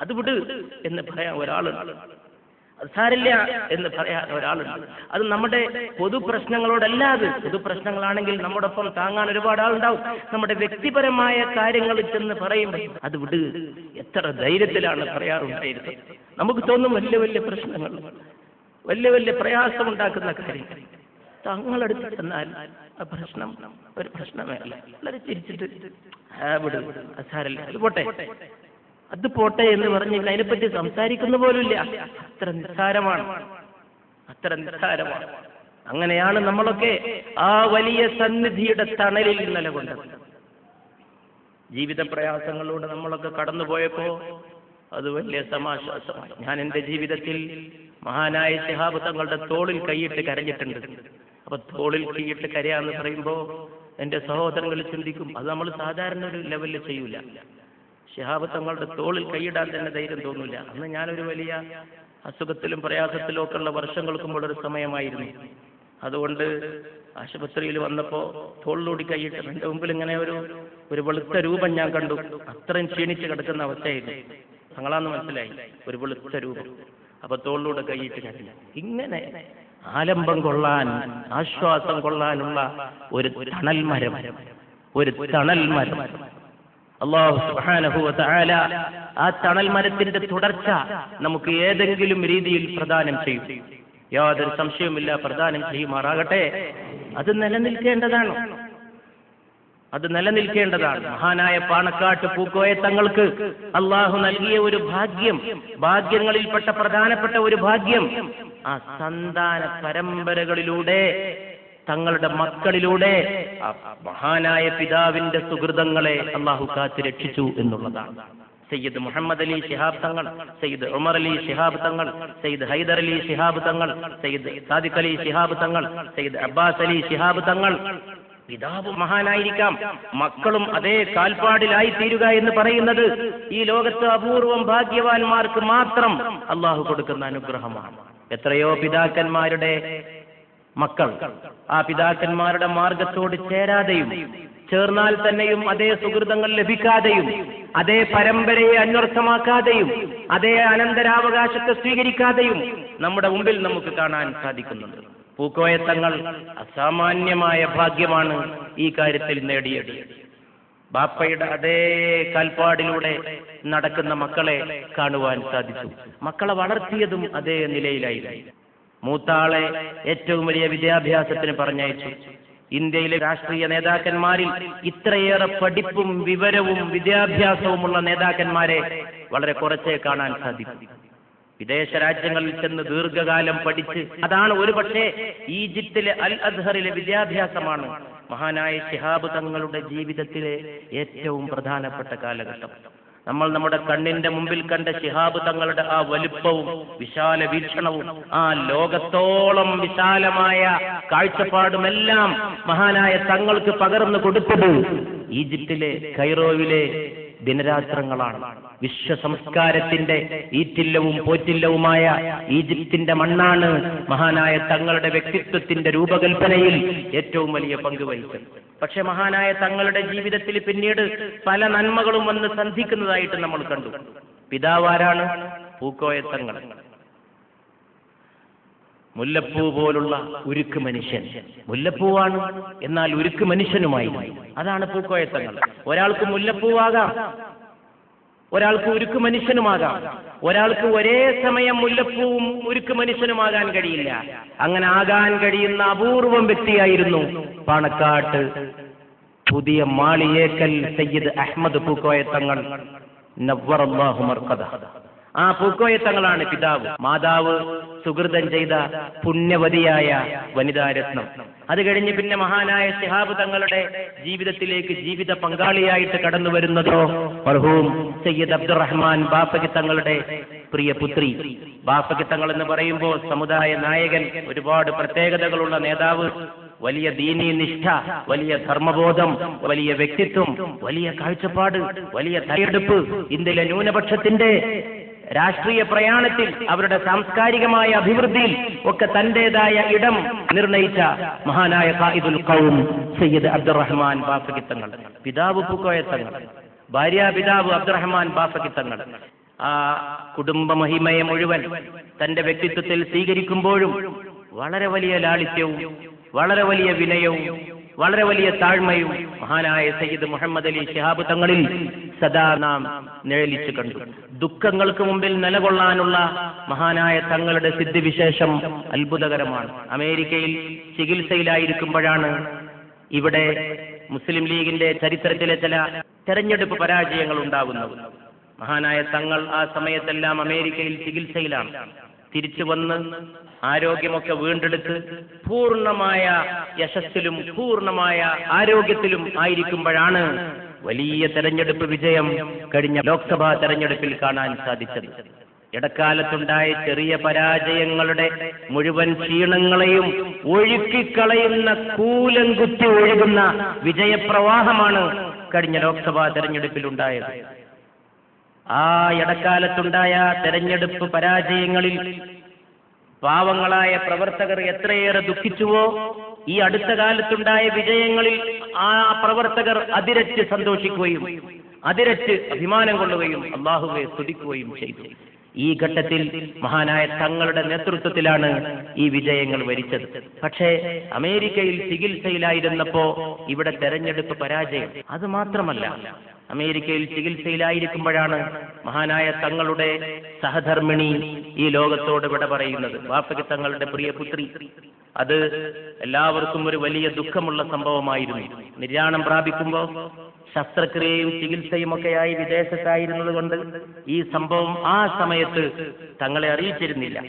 അത് വിട് എന്ന് പറയാൻ ഒരാളുണ്ട്. അത് സാരില്ല എന്ന് പറയാൻ ഒരാളുണ്ട്. അത് നമ്മുടെ പൊതു പ്രശ്നങ്ങളോടല്ല അത് പൊതു പ്രശ്നങ്ങളാണെങ്കിൽ നമ്മോടൊപ്പം താങ്ങാൻ ഒരുപാട് ആളുണ്ടാവും. നമ്മുടെ വ്യക്തിപരമായ കാര്യങ്ങൾ ചെന്ന് പറയുമ്പോൾ അത് വിട്. എത്ര ധൈര്യത്തിലാണ് പറയാറുണ്ടായിരുന്നത്. നമുക്ക് തോന്നും വലിയ വലിയ പ്രശ്നങ്ങൾ വലിയ വലിയ പ്രയാസമുണ്ടാക്കുന്ന കാര്യങ്ങൾ തങ്ങളെടുത്ത് ചെന്നാൽ പ്രശ്നം ഒരു പ്രശ്നമേ അല്ല. വളരെ ചിരിച്ചിട്ട് അത് സാരല്ല. പോട്ടെ. അത് പോട്ടെ എന്ന് പറഞ്ഞ് അതിനെപ്പറ്റി സംസാരിക്കുന്ന പോലുമില്ല. അത്ര നിസ്സാരമാണ്. അത്ര നിസ്സാരമാണ്. അങ്ങനെയാണ് നമ്മളൊക്കെ ആ വലിയ സന്നിധിയുടെ തണലിൽ നിലകൊണ്ടത്. ജീവിത പ്രയാസങ്ങളിലൂടെ നമ്മളൊക്കെ കടന്നുപോയപ്പോ അത് വലിയ സമാശ്വാസമായി ഞാൻ എന്റെ ജീവിതത്തിൽ മഹാനായ ശിഹാബ് തങ്ങളുടെ തോളിൽ കൈയിട്ട് കരഞ്ഞിട്ടുണ്ട്. അപ്പൊ തോളിൽ കൈയിട്ട് കരയാന്ന് പറയുമ്പോ എന്റെ സഹോദരങ്ങൾ ചിന്തിക്കും അത് നമ്മൾ സാധാരണ ഒരു ലെവലിൽ ചെയ്യൂല. ശിഹാബ് തങ്ങളുടെ തോളിൽ കൈയിടാൻ തന്നെ ധൈര്യം തോന്നില്ല അന്ന് ഞാനൊരു വലിയ അസുഖത്തിലും പ്രയാസത്തിലും ഒക്കെ ഉള്ള വർഷങ്ങൾക്കും ഒരു സമയമായിരുന്നു. അതുകൊണ്ട് ആശുപത്രിയിൽ വന്നപ്പോ തോളിലൂടി കൈയിട്ട് എന്റെ മുമ്പിൽ ഇങ്ങനെ ഒരു ഒരു വെളുത്ത രൂപം ഞാൻ കണ്ടു. അത്രയും ക്ഷീണിച്ച് കിടക്കുന്ന അവസ്ഥയായിരുന്നു. തങ്ങളാന്ന് മനസ്സിലായി ഒരു വെളുത്ത രൂപം. അപ്പൊ തോളിലൂടെ കൈയിട്ട് കഴിഞ്ഞു ഇങ്ങനെ ആലംബം കൊള്ളാൻ ആശ്വാസം കൊള്ളാനുള്ള ഒരു തണൽ മരം ഒരു തണൽ മരം അള്ളാഹു സുബ്ഹാനഹു വ തആല ആ തണൽ മരത്തിന്റെ തുടർച്ച നമുക്ക് ഏതെങ്കിലും രീതിയിൽ പ്രദാനം ചെയ്യും. യാതൊരു സംശയവുമില്ല പ്രദാനം ചെയ്യുമാറാകട്ടെ. അത് നിലനിൽക്കേണ്ടതാണ്. അത് നിലനിൽക്കേണ്ടതാണ്. മഹാനായ പാണക്കാട്ട് പൂക്കോയ തങ്ങൾക്ക് അള്ളാഹു നൽകിയ ഒരു ഭാഗ്യം ഭാഗ്യങ്ങളിൽപ്പെട്ട പ്രധാനപ്പെട്ട ഒരു ഭാഗ്യം ആ സന്താന പരമ്പരകളിലൂടെ തങ്ങളുടെ മക്കളിലൂടെ മഹാനായ പിതാവിന്റെ സുഹൃതങ്ങളെ അള്ളാഹു കാത്ത് രക്ഷിച്ചു എന്നുള്ളതാണ്. സയ്യിദ് മുഹമ്മദ് അലി ഷിഹാബ് തങ്ങൾ സയ്യിദ് ഉമർ അലി ഷിഹാബ് തങ്ങൾ സയ്യിദ് ഹൈദർ അലി ഷിഹാബ് തങ്ങൾ സയ്യിദ് സാദിഖ് അലി ഷിഹാബ് തങ്ങൾ സയ്യിദ് അബ്ബാസ് അലി ഷിഹാബ് തങ്ങൾ. പിതാവ് മഹാനായിരിക്കാം. മക്കളും അതേ കാൽപ്പാടിലായി തീരുക എന്ന് പറയുന്നത് ഈ ലോകത്ത് അപൂർവം ഭാഗ്യവാന്മാർക്ക് മാത്രം അള്ളാഹു കൊടുക്കുന്ന അനുഗ്രഹമാണ്. എത്രയോ പിതാക്കന്മാരുടെ മക്കൾ. ആ പിതാക്കന്മാരുടെ മാർഗത്തോട് ചേരാതെയും ചേർന്നാൽ തന്നെയും അതേ സുഹൃതങ്ങൾ ലഭിക്കാതെയും അതേ പരമ്പരയെ അന്വർത്ഥമാക്കാതെയും അതേ അനന്തരാവകാശത്തെ സ്വീകരിക്കാതെയും നമ്മുടെ മുമ്പിൽ നമുക്ക് കാണാൻ സാധിക്കുന്നുണ്ട്. പൂക്കോയത്തങ്ങൾ അസാമാന്യമായ ഭാഗ്യമാണ് ഈ കാര്യത്തിൽ നേടിയത്. ബാപ്പയുടെ അതേ കാൽപ്പാടിലൂടെ നടക്കുന്ന മക്കളെ കാണുവാൻ സാധിച്ചു. മക്കളെ വളർത്തിയതും അതേ നിലയിലായിരുന്നു. മൂത്താളെ ഏറ്റവും വലിയ വിദ്യാഭ്യാസത്തിന് പറഞ്ഞയച്ചു. ഇന്ത്യയിലെ രാഷ്ട്രീയ നേതാക്കന്മാരിൽ ഇത്രയേറെ പഠിപ്പും വിവരവും വിദ്യാഭ്യാസവുമുള്ള നേതാക്കന്മാരെ വളരെ കുറച്ചേ കാണാൻ സാധിക്കും. വിദേശ രാജ്യങ്ങളിൽ ചെന്ന് ദീർഘകാലം പഠിച്ച് അതാണ് ഒരു പക്ഷേ ഈജിപ്തിലെ അൽ അദ്ഹറിലെ വിദ്യാഭ്യാസമാണ്. മഹാനായ ശിഹാബ് തങ്ങളുടെ ജീവിതത്തിലെ ഏറ്റവും പ്രധാനപ്പെട്ട കാലഘട്ടം. നമ്മൾ നമ്മുടെ കണ്ണിന്റെ മുമ്പിൽ കണ്ട ശിഹാബ് തങ്ങളുടെ ആ വലുപ്പവും വിശാല വീക്ഷണവും ആ ലോകത്തോളം വിശാലമായ കാഴ്ചപ്പാടുമെല്ലാം മഹാനായ തങ്ങൾക്ക് പകർന്നു കൊടുത്തത് ഈജിപ്തിലെ കൈറോവിലെ ദിനരാത്രങ്ങളാണ്. വിശ്വ സംസ്കാരത്തിന്റെ ഈറ്റില്ലവും പോറ്റില്ലവുമായ ഈജിപ്തിന്റെ മണ്ണാണ് മഹാനായ തങ്ങളുടെ വ്യക്തിത്വത്തിന്റെ രൂപകൽപ്പനയിൽ ഏറ്റവും വലിയ പങ്ക് വഹിച്ചത്. പക്ഷെ മഹാനായ തങ്ങളുടെ ജീവിതത്തിൽ പിന്നീട് പല നന്മകളും വന്ന് സന്ധിക്കുന്നതായിട്ട് നമ്മൾ കണ്ടു. പിതാവാരാണ് പൂക്കോയ തങ്ങൾ. മുല്ലപ്പൂ പോലുള്ള ഉരുക്ക് മനുഷ്യൻ. മുല്ലപ്പൂവാണ് എന്നാൽ ഉരുക്ക് മനുഷ്യനുമായി അതാണ് പൂക്കോയത്തങ്ങൾ ഒരാൾക്ക് മുല്ലപ്പൂവാകാം ഒരാൾക്ക് ഉരുക്ക് മനുഷ്യനുമാകാം. ഒരാൾക്ക് ഒരേ സമയം മുല്ലപ്പൂവും ഉരുക്ക് മനുഷ്യനുമാകാൻ കഴിയില്ല. അങ്ങനെ ആകാൻ കഴിയുന്ന അപൂർവം വ്യക്തിയായിരുന്നു പാണക്കാട്ട് പുതിയ മാളിയേക്കൽ സയ്യിദ് അഹമ്മദ് പൂക്കോയത്തങ്ങൾ നവ്വറല്ലാഹു മർക്കദ. ആ പൂക്കോയത്തങ്ങളാണ് പിതാവ്. മാതാവ് സുഹൃതം ചെയ്ത പുണ്യവതിയായ വനിതാരത്നം അത് കഴിഞ്ഞ് പിന്നെ മഹാനായ സിഹാബ് തങ്ങളുടെ ജീവിതത്തിലേക്ക് ജീവിത പങ്കാളിയായിട്ട് കടന്നു വരുന്നതോ മർഹൂം സയ്യിദ് അബ്ദുറഹ്മാൻ ബാപ്പകി തങ്ങളുടെ പ്രിയ പുത്രി. ബാപ്പകി തങ്ങൾ എന്ന് പറയുമ്പോൾ സമുദായ നായകൻ ഒരുപാട് പ്രത്യേകതകളുള്ള നേതാവ് വലിയ ദീനീ നിഷ്ഠ വലിയ ധർമ്മബോധം വലിയ വ്യക്തിത്വം വലിയ കാഴ്ചപ്പാട് വലിയ തയ്യെടുപ്പ് ഇന്ത്യയിലെ ന്യൂനപക്ഷത്തിന്റെ രാഷ്ട്രീയ പ്രയാണത്തിൽ അവരുടെ സാംസ്കാരികമായ അഭിവൃദ്ധിയിൽ ഒക്കെ തന്റേതായ ഇടം നിർണയിച്ച മഹാനായ ഖായിദുൽ ഖൗം സയ്യിദ് അബ്ദുറഹ്മാൻ ബാഫകിത്തങ്ങൾ പിതാവ് പൂക്കോയത്തങ്ങൾ ഭാര്യ പിതാവ് അബ്ദുറഹ്മാൻ ബാഫകിത്തങ്ങൾ ആ കുടുംബ മഹിമയെ മുഴുവൻ തന്റെ വ്യക്തിത്വത്തിൽ സ്വീകരിക്കുമ്പോഴും വളരെ വലിയ ലാളിത്യവും വളരെ വലിയ വിനയവും വളരെ വലിയ താഴ്മയും മഹാനായ സയ്യിദ് മുഹമ്മദ് അലി ഷിഹാബ് തങ്ങളിൽ സദാ നാം നിഴലിച്ചു കണ്ടു. ദുഃഖങ്ങൾക്ക് മുമ്പിൽ നിലകൊള്ളാനുള്ള മഹാനായ തങ്ങളുടെ സിദ്ധിവിശേഷം അത്ഭുതകരമാണ്. അമേരിക്കയിൽ ചികിത്സയിലായിരിക്കുമ്പോഴാണ് ഇവിടെ മുസ്ലിം ലീഗിന്റെ ചരിത്രത്തിലെ ചില തെരഞ്ഞെടുപ്പ് പരാജയങ്ങൾ ഉണ്ടാകുന്നത്. മഹാനായ തങ്ങൾ ആ സമയത്തെല്ലാം അമേരിക്കയിൽ ചികിത്സയിലാണ്. തിരിച്ചു വന്ന് ആരോഗ്യമൊക്കെ വീണ്ടെടുത്ത് പൂർണമായ യശസ്സിലും പൂർണമായ ആരോഗ്യത്തിലും ആയിരിക്കുമ്പോഴാണ് വലിയ തെരഞ്ഞെടുപ്പ് വിജയം കഴിഞ്ഞ ലോക്സഭാ തെരഞ്ഞെടുപ്പിൽ കാണാൻ സാധിച്ചത്. ഇടക്കാലത്തുണ്ടായ ചെറിയ പരാജയങ്ങളുടെ മുഴുവൻ ക്ഷീണങ്ങളെയും ഒഴുക്കിക്കളയുന്ന കൂലം കുത്തി ഒഴുകുന്ന വിജയപ്രവാഹമാണ് കഴിഞ്ഞ ലോക്സഭാ തെരഞ്ഞെടുപ്പിൽ ഉണ്ടായത് ആ ഇടക്കാലത്തുണ്ടായ തെരഞ്ഞെടുപ്പ് പരാജയങ്ങളിൽ പാവങ്ങളായ പ്രവർത്തകർ എത്രയേറെ ദുഃഖിച്ചുവോ ഈ അടുത്ത കാലത്തുണ്ടായ വിജയങ്ങളിൽ ആ പ്രവർത്തകർ അതിരറ്റ് സന്തോഷിക്കുകയും അതിരറ്റ് അഭിമാനം കൊള്ളുകയും അള്ളാഹുവെ സ്തുതിക്കുകയും ചെയ്തു. ഈ ഘട്ടത്തിൽ മഹാനായ തങ്ങളുടെ നേതൃത്വത്തിലാണ് ഈ വിജയങ്ങൾ വരിച്ചത്. പക്ഷേ അമേരിക്കയിൽ ചികിത്സയിലായിരുന്നപ്പോ ഇവിടെ തെരഞ്ഞെടുപ്പ് പരാജയം. അത് മാത്രമല്ല അമേരിക്കയിൽ ചികിത്സയിലായിരിക്കുമ്പോഴാണ് മഹാനായ തങ്ങളുടെ സഹധർമ്മിണി ഈ ലോകത്തോട് വിട പറയുന്നത്. വാപ്പയ്ക്ക് തങ്ങളുടെ പ്രിയ പുത്രി. അത് എല്ലാവർക്കും ഒരു വലിയ ദുഃഖമുള്ള സംഭവമായിരുന്നു. നിര്യാണം പ്രാപിക്കുമ്പോൾ ശസ്ത്രക്രിയയും ചികിത്സയും ഒക്കെയായി വിദേശത്തായിരുന്നത് കൊണ്ട് ഈ സംഭവം ആ സമയത്ത് തങ്ങളെ അറിയിച്ചിരുന്നില്ല.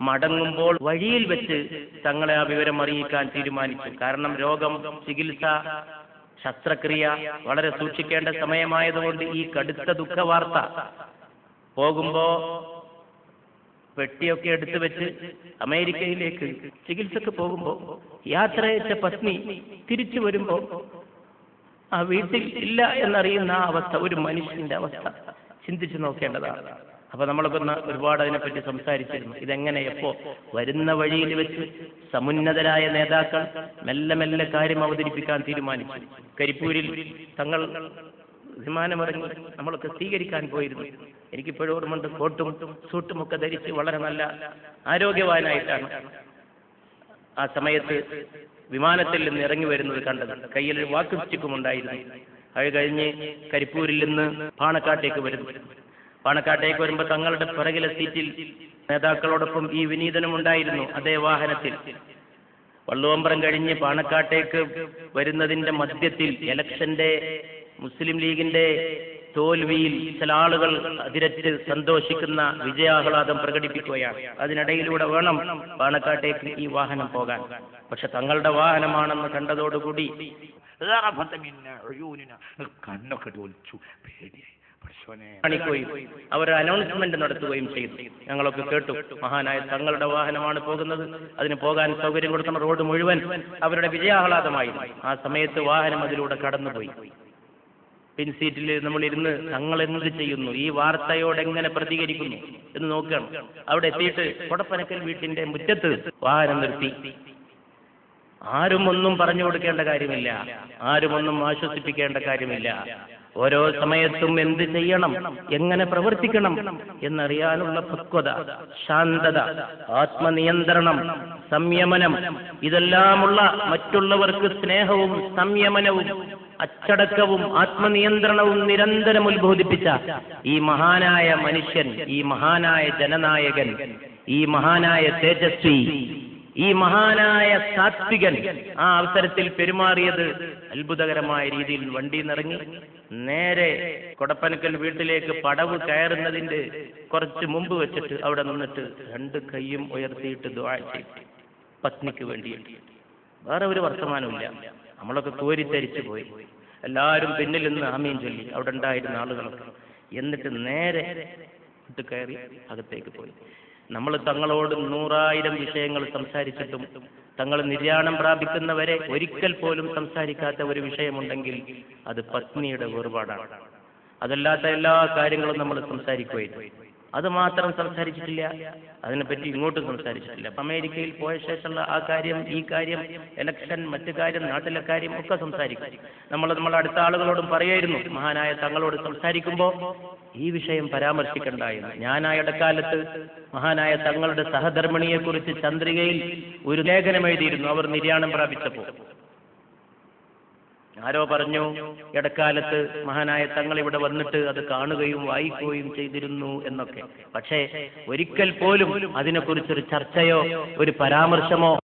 മടങ്ങുമ്പോൾ വഴിയിൽ വെച്ച് തങ്ങളെ ആ വിവരം അറിയിക്കാൻ തീരുമാനിച്ചു. കാരണം രോഗം ചികിത്സ ശസ്ത്രക്രിയ വളരെ സൂക്ഷിക്കേണ്ട സമയമായതുകൊണ്ട് ഈ കടുത്ത ദുഃഖ വാർത്ത പോകുമ്പോ പെട്ടിയൊക്കെ എടുത്തു വെച്ച് അമേരിക്കയിലേക്ക് ചികിത്സക്ക് പോകുമ്പോ യാത്രയച്ച പത്നി തിരിച്ചു വരുമ്പോ ആ വീട്ടിൽ ഇല്ല എന്നറിയുന്ന ആ അവസ്ഥ ഒരു മനുഷ്യന്റെ അവസ്ഥ ചിന്തിച്ചു നോക്കേണ്ടതാണ്. അപ്പൊ നമ്മളൊക്കെ ഒന്ന് ഒരുപാട് അതിനെപ്പറ്റി സംസാരിച്ചിരുന്നു. ഇതെങ്ങനെ എപ്പോ വരുന്ന വഴിയിൽ വെച്ച് സമുന്നതരായ നേതാക്കൾ മെല്ലെ മെല്ലെ കാര്യം അവതരിപ്പിക്കാൻ തീരുമാനിച്ചു. കരിപ്പൂരിൽ തങ്ങൾ വിമാനമിറങ്ങി നമ്മളൊക്കെ സ്വീകരിക്കാൻ പോയിരുന്നു. എനിക്കിപ്പോഴും ഓർമ്മയുണ്ട് കോട്ടും സൂട്ടും ഒക്കെ ധരിച്ച് വളരെ നല്ല ആരോഗ്യവാനായിട്ടാണ് ആ സമയത്ത് വിമാനത്തിൽ നിന്ന് ഇറങ്ങി വരുന്നത് കണ്ടത്. കയ്യിൽ ഒരു അത് കഴിഞ്ഞ് കരിപ്പൂരിൽ നിന്ന് പാണക്കാട്ടേക്ക് വരുന്നു. പാണക്കാട്ടേക്ക് വരുമ്പോൾ തങ്ങളുടെ പിറകിലെ സീറ്റിൽ നേതാക്കളോടൊപ്പം ഈ വിനീതനമുണ്ടായിരുന്നു അതേ വാഹനത്തിൽ. വള്ളുവമ്പരം കഴിഞ്ഞ് പാണക്കാട്ടേക്ക് വരുന്നതിന്റെ മധ്യത്തിൽ ഇലക്ഷന്റെ മുസ്ലിം ലീഗിന്റെ തോൽവിയിൽ ചില ആളുകൾ അതിരറ്റ് സന്തോഷിക്കുന്ന വിജയാഹ്ലാദം പ്രകടിപ്പിക്കുകയാണ്. അതിനിടയിലൂടെ വേണം പാണക്കാട്ടേക്ക് ഈ വാഹനം പോകാൻ. പക്ഷെ തങ്ങളുടെ വാഹനമാണെന്ന് കണ്ടതോടുകൂടി കണ്ണൊക്കെ തോൽച്ചു. പേടിയായി. കാണിക്കുകയും അവർ അനൗൺസ്മെന്റ് നടത്തുകയും ചെയ്തു. ഞങ്ങളൊക്കെ കേട്ടു. മഹാനായ തങ്ങളുടെ വാഹനമാണ് പോകുന്നത്. അതിന് പോകാൻ സൗകര്യം കൊടുക്കുന്ന റോഡ് മുഴുവൻ അവരുടെ വിജയാഹ്ലാദമായി. ആ സമയത്ത് വാഹനം അതിലൂടെ കടന്നുപോയി. പിൻ പിൻസീറ്റിൽ നമ്മൾ ഇരുന്ന് തങ്ങൾ എന്ത് ചെയ്യുന്നു? ഈ വാർത്തയോട് എങ്ങനെ പ്രതികരിക്കുന്നു? എന്ന് നോക്കണം. അവിടെ എത്തിയിട്ട് കൊടപ്പനക്കൽ വീട്ടിന്റെ മുറ്റത്ത് വാഹനം നിർത്തി. ആരും ഒന്നും പറഞ്ഞു കൊടുക്കേണ്ട കാര്യമില്ല. ആരും ഒന്നും ആശ്വസിപ്പിക്കേണ്ട കാര്യമില്ല. ഓരോ സമയത്തും എന്ത് ചെയ്യണം? എങ്ങനെ പ്രവർത്തിക്കണം? എന്നറിയാനുള്ള പക്വത ശാന്തത ആത്മനിയന്ത്രണം സംയമനം ഇതെല്ലാമുള്ള മറ്റുള്ളവർക്ക് സ്നേഹവും സംയമനവും അച്ചടക്കവും ആത്മനിയന്ത്രണവും നിരന്തരം ഉത്ബോധിപ്പിച്ച ഈ മഹാനായ മനുഷ്യൻ ഈ മഹാനായ ജനനായകൻ ഈ മഹാനായ തേജസ്വി ഈ മഹാനായ സാത്വികൻ ആ അവസരത്തിൽ പെരുമാറിയത് അത്ഭുതകരമായ രീതിയിൽ വണ്ടിയിൽ നിറങ്ങി നേരെ കൊടപ്പനക്കൽ വീട്ടിലേക്ക് പടവ് കയറുന്നതിന്റെ കുറച്ച് മുമ്പ് വെച്ചിട്ട് അവിടെ നിന്നിട്ട് രണ്ട് കൈയും ഉയർത്തിയിട്ട് ദ്വാ ചെയ്തു. പത്നിക്ക് വേണ്ടിയിട്ട്. വേറെ ഒരു വർത്തമാനമില്ല നമ്മളൊക്കെ കോരിത്തരിച്ചു പോയി. എല്ലാവരും പിന്നിൽ നിന്ന് ആമീൻ ചൊല്ലി. അവിടെ ഉണ്ടായിരുന്ന ആളുകളൊക്കെ. എന്നിട്ട് നേരെ കയറി അകത്തേക്ക് പോയി. നമ്മൾ തങ്ങളോട് നൂറായിരം വിഷയങ്ങൾ സംസാരിച്ചിട്ടും തങ്ങൾ നിര്യാണം പ്രാപിക്കുന്നവരെ ഒരിക്കൽ പോലും സംസാരിക്കാത്ത ഒരു വിഷയമുണ്ടെങ്കിൽ അത് പത്നിയുടെ വേർപാടാണ്. അതല്ലാത്ത എല്ലാ കാര്യങ്ങളും നമ്മൾ സംസാരിക്കുകയും അത് മാത്രം സംസാരിച്ചിട്ടില്ല. അതിനെപ്പറ്റി ഇങ്ങോട്ടും സംസാരിച്ചിട്ടില്ല. അപ്പൊ അമേരിക്കയിൽ പോയ ശേഷമുള്ള ആ കാര്യം ഈ കാര്യം എലക്ഷൻ മറ്റു കാര്യം നാട്ടിലെ കാര്യം ഒക്കെ സംസാരിക്കും. നമ്മൾ നമ്മൾ അടുത്ത ആളുകളോടും പറയായിരുന്നു. മഹാനായ തങ്ങളോട് സംസാരിക്കുമ്പോൾ ഈ വിഷയം പരാമർശിക്കേണ്ടായിരുന്നു ഞാനായ ഇടക്കാലത്ത് മഹാനായ തങ്ങളുടെ സഹധർമ്മിണിയെ കുറിച്ച് ചന്ദ്രികയിൽ ഒരു ലേഖനം എഴുതിയിരുന്നു. അവർ നിര്യാണം പ്രാപിച്ചപ്പോൾ. ആരോ പറഞ്ഞു ഇടക്കാലത്ത് മഹാനായ തങ്ങൾ ഇവിടെ വന്നിട്ട് അത് കാണുകയും വായിക്കുകയും ചെയ്തിരുന്നു എന്നൊക്കെ. പക്ഷേ ഒരിക്കൽ പോലും അതിനെക്കുറിച്ചൊരു ചർച്ചയോ ഒരു പരാമർശമോ